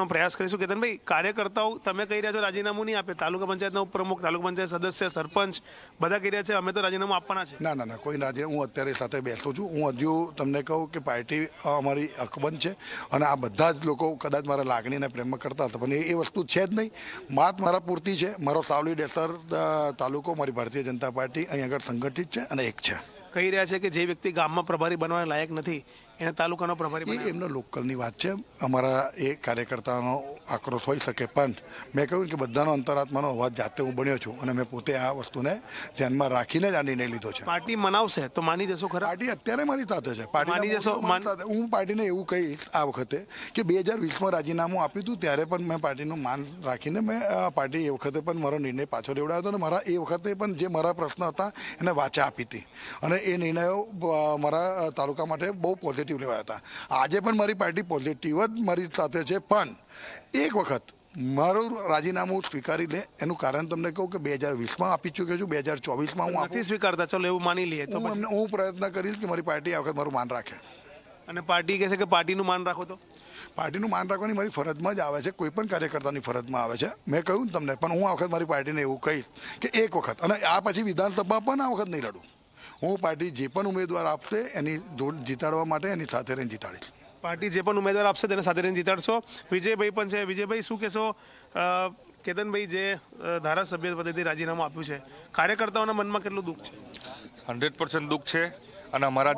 કરવાનો પ્રયાસ કરીશું. કેતનભાઈ કાર્યકર્તાઓ તમે કહી રહ્યા છો રાજીનામું નહીં આપે. તાલુકા પંચાયતના ઉપપ્રમુખ તાલુકા પંચાયત સદસ્ય સરપંચ બધા કહી રહ્યા છે અમે તો રાજીનામું આપવાના છે. ના ના ના કોઈ રાજી હું અત્યારે સાથે બેસતો છું હું હજુ તમને કહું કે પાર્ટી અમારી અકબંધ છે અને આ બધા જ લોકો કદાચ મારા લાગણી અને પ્રેમમાં કરતા હતા પણ એ વસ્તુ છે જ નહીં. માત મારા પૂરતી છે. મારો સાવલી ડેસર તાલુકો મારી ભારતીય જનતા પાર્ટી અહીં આગળ સંગઠિત છે અને એક છે. કહી રહ્યા છે કે જે વ્યક્તિ ગામમાં પ્રભારી બનવા લાયક નથી એને તાલુકાનો પ્રભારી એ એમનો લોકલની વાત છે. અમારા એ કાર્યકર્તાનો આક્રોશ હોઈ શકે પણ મેં કહ્યું કે બધાનો અંતરાત્માનો અવાજ જાતે હું બન્યો છું અને મેં પોતે આ વસ્તુને ધ્યાનમાં રાખીને જ આ નિર્ણય લીધો છે. પાર્ટી મનાવશે? તો માની જશો ખરા? પાર્ટી અત્યારે મારી સાથે છે. પાર્ટી જશો. હું પાર્ટીને એવું કહીશ આ વખતે કે બે હજાર વીસમાં રાજીનામું આપ્યું હતું ત્યારે પણ મેં પાર્ટીનું માન રાખીને મેં પાર્ટી એ વખતે પણ મારો નિર્ણય પાછો લેવડાવ્યો હતો અને મારા એ વખતે પણ જે મારા પ્રશ્ન હતા એને વાચા આપી હતી. અને એ નિર્ણયો મારા તાલુકા માટે બહુ પોઝિટિવ લેવાયા હતા. આજે પણ મારી પાર્ટી પોઝિટિવ જ મારી સાથે છે પણ એક વખત મારું રાજીનામું સ્વીકારી લે. એનું કારણ તમને કહું કે બે હજાર વીસમાં આપી ચૂક્યો છું બે હજાર ચોવીસમાં હું આપું. નથી સ્વીકારતા ચલો એવું માની લઈએ તો હું હું પ્રયત્ન કરીશ કે મારી પાર્ટી આ વખત મારું માન રાખે. અને પાર્ટી કહે છે કે પાર્ટીનું માન રાખો તો? પાર્ટીનું માન રાખવાની મારી ફરજમાં જ આવે છે કોઈ પણ કાર્યકર્તાની ફરજમાં આવે છે. મેં કહ્યું ને તમને પણ હું આ વખત મારી પાર્ટીને એવું કહીશ કે એક વખત. અને આ પછી વિધાનસભા પણ આ વખત નહીં લડું. હું પાર્ટી જે પણ ઉમેદવાર આપશે એની જીતાડવા માટે એની સાથે રહીને જીતાડીશ. પાર્ટી જે પણ ઉમેદવાર આપશે તેને સાથે રહીને જીતાડશો. વિજયભાઈ પણ છે. વિજયભાઈ શું કહેશો? કેતનભાઈ જે ધારાસભ્ય પદેથી રાજીનામું આપ્યું છે કાર્યકર્તાઓના મનમાં કેટલું દુઃખ છે? હંડ્રેડ પર્સન્ટ દુઃખ છે અને અમારા